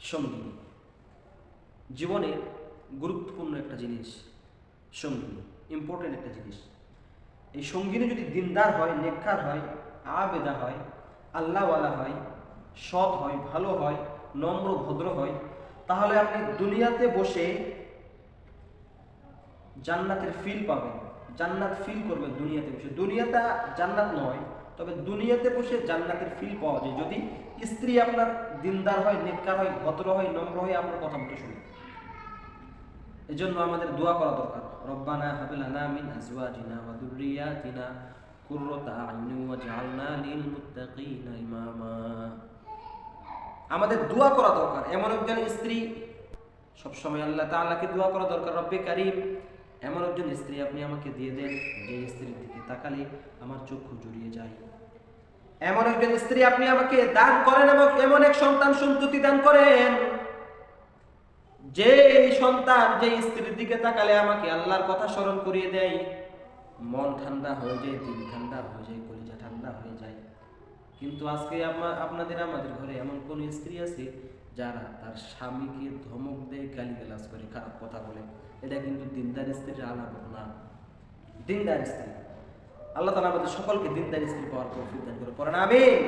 সঙ্গিনী। জীবনের গুরুত্বপূর্ণ একটা জিনিস সঙ্গিনী ইম্পর্টেন্ট একটা জিনিস। এই সঙ্গিনী যদি দিনদার হয়, নেককার হয়, আবেদা হয়, আল্লাহওয়ালা হয়, সৎ হয়, ভালো হয়, নম্র, ভদ্র হয়, তাহলে আপনি দুনিয়াতে বসে জান্নাতের ফিল পাবেন, জান্নাত ফিল করবেন দুনিয়াতে বসে। দুনিয়াটা জান্নাত নয় তবে দুনিয়াতে বসে জান্নাতের ফিল পাওয়া যায়। যদি স্ত্রী আপনার দিনদার হয়, নেককার হয়, ভদ্র হয়, নম্র হয় আপনার কথা মতো শুনে। এজন্য আমাদের দোয়া করা দরকার। রব্বানা হাবিলানা মিন আজওয়াজিনা ওয়া যুররিয়াতিনা কুররাতা আইউনিন ওয়াজআলনা লিল মুত্তাকিনা ইমামা। আমাদের দোয়া করা দরকার। এমন একজন স্ত্রী, সবসময় আল্লাহ তাআলাকে দোয়া করা দরকার। রব্বে কারীম এমন একজন স্ত্রী আপনি আমাকে দিয়ে দেন যে স্ত্রীর দিকে তাকালে আমার চক্ষু জুড়িয়ে যায়। এমন একজন স্ত্রী আপনি আমাকে দান করেন এবং এমন এক সন্তান সন্ততি দান করেন যে সন্তান যে স্ত্রীর দিকে তাকালে আমাকে আল্লাহর কথা স্মরণ করিয়ে দেয়। মন ঠান্ডা হয়ে যায়, দিল ঠান্ডা হয়ে যায়, কলিজা ঠান্ডা হয়ে যায়। কিন্তু আজকে আমা- আপনাদের আমাদের ঘরে এমন কোন স্ত্রী আছে যারা তার স্বামীকে ধমক দেয়, গালিগালাজ করে, খারাপ কথা বলে? এটা কিন্তু দিনদার স্ত্রীর আলাপ না। দিনদার স্ত্রী। আল্লাহ তালা আমাদের সকলকে দিনদার স্ত্রী পাওয়ার পর দান করে। না আমিন।